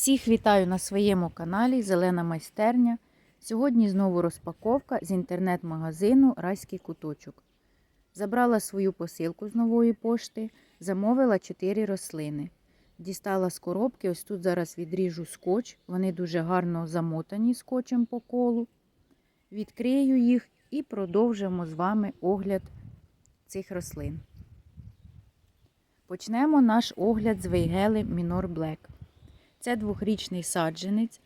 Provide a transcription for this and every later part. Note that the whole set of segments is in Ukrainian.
Всіх вітаю на своєму каналі Зелена майстерня. Сьогодні знову розпаковка з інтернет-магазину Райський куточок. Забрала свою посилку з нової пошти, замовила 4 рослини. Дістала з коробки, ось тут зараз відріжу скотч. Вони дуже гарно замотані скотчем по колу. Відкрию їх і продовжимо з вами огляд цих рослин. Почнемо наш огляд з вейгели Мінор Black. Це двохрічний саджанець.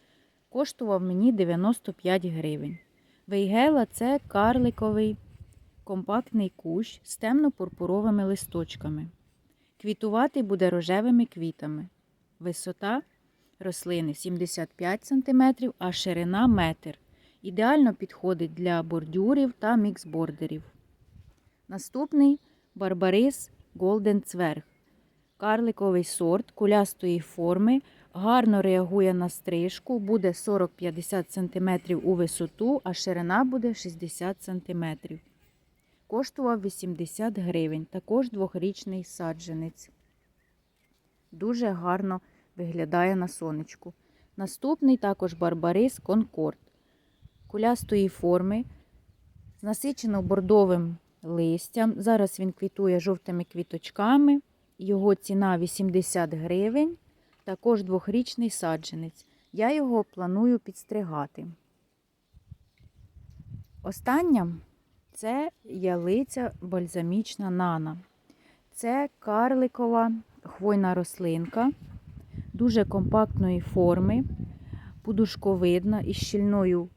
Коштував мені 95 гривень. Вейгела це карликовий компактний кущ з темно-пурпуровими листочками. Квітувати буде рожевими квітами. Висота рослини 75 см, а ширина метр. Ідеально підходить для бордюрів та міксбордерів. Наступний барбарис Голден Цверг. Карликовий сорт кулястої форми, гарно реагує на стрижку, буде 40-50 см у висоту, а ширина буде 60 см. Коштував 80 гривень, також двохрічний саджанець. Дуже гарно виглядає на сонечку. Наступний також барбарис Конкорд. Кулястої форми з насичено бордовим листям. Зараз він квітує жовтими квіточками. Його ціна 80 гривень, також двохрічний саджанець. Я його планую підстригати. Остання це ялиця бальзамічна нана. Це карликова хвойна рослинка, дуже компактної форми, подушковидна із щільною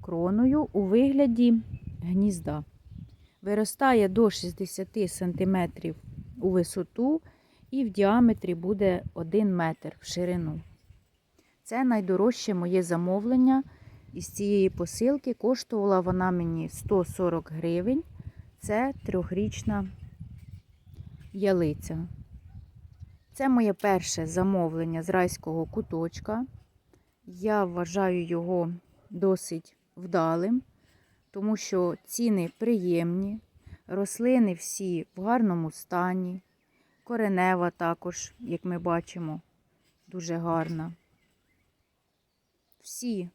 кроною у вигляді гнізда. Виростає до 60 см у висоту і в діаметрі буде 1 метр в ширину. Це найдорожче моє замовлення. Із цієї посилки коштувала вона мені 140 гривень. Це трьохрічна ялиця. Це моє перше замовлення з райського куточка. Я вважаю його досить вдалим, тому що ціни приємні. Рослини всі в гарному стані. Коренева також, як ми бачимо, дуже гарна. Всі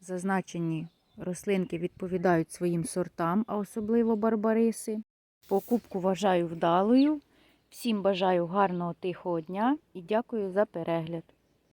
зазначені рослинки відповідають своїм сортам, а особливо барбариси. Покупку вважаю вдалою. Всім бажаю гарного тихого дня і дякую за перегляд.